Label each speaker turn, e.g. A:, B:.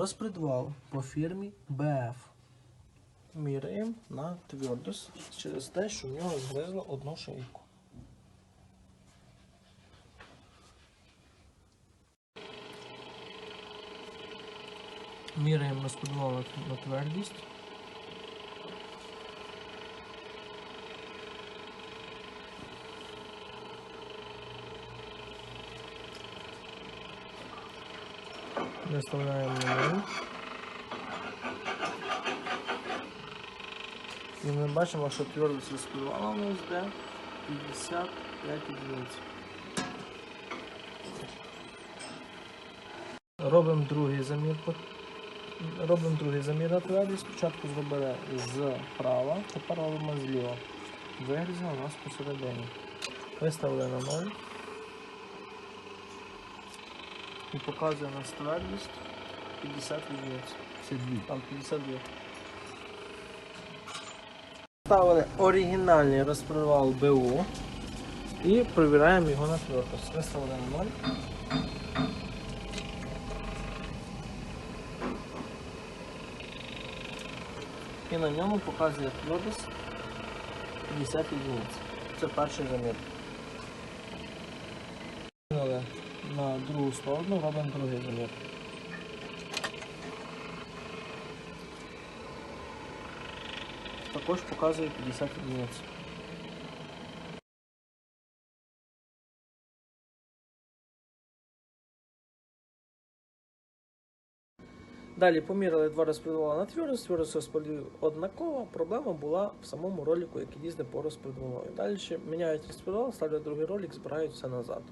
A: Розпредвал по фірмі BF. Міряємо на твердость через те, що в нього згризло одну шийку. Міряємо розпредвал на твердість. Виставляємо на нуль. І ми бачимо, що твердість розпливала у нас де 55 одиниць. Робимо другий замір. Робимо другий замір на твердість. Спочатку зробили зправа, тепер робимо зліва. Вирізано у нас посередині. Виставили на 0. І показує нас твердість 50 одиниць.
B: Це дві.
A: Там 52. Ставили оригінальний розпривал БУ і перевіряємо його на твердость. Виставили на 0. І на ньому показує твердость 50 одиниць. Це перший замір. На другу сторону робимо другий замір. Також показує 50 одиниць. Далі поміряли два розподіла на твердость, твердость розподілів однакова. Проблема була в самому ролику, який їздить по розподілу. Далі міняють розподіл, ставлять другий ролик, збирають все назад.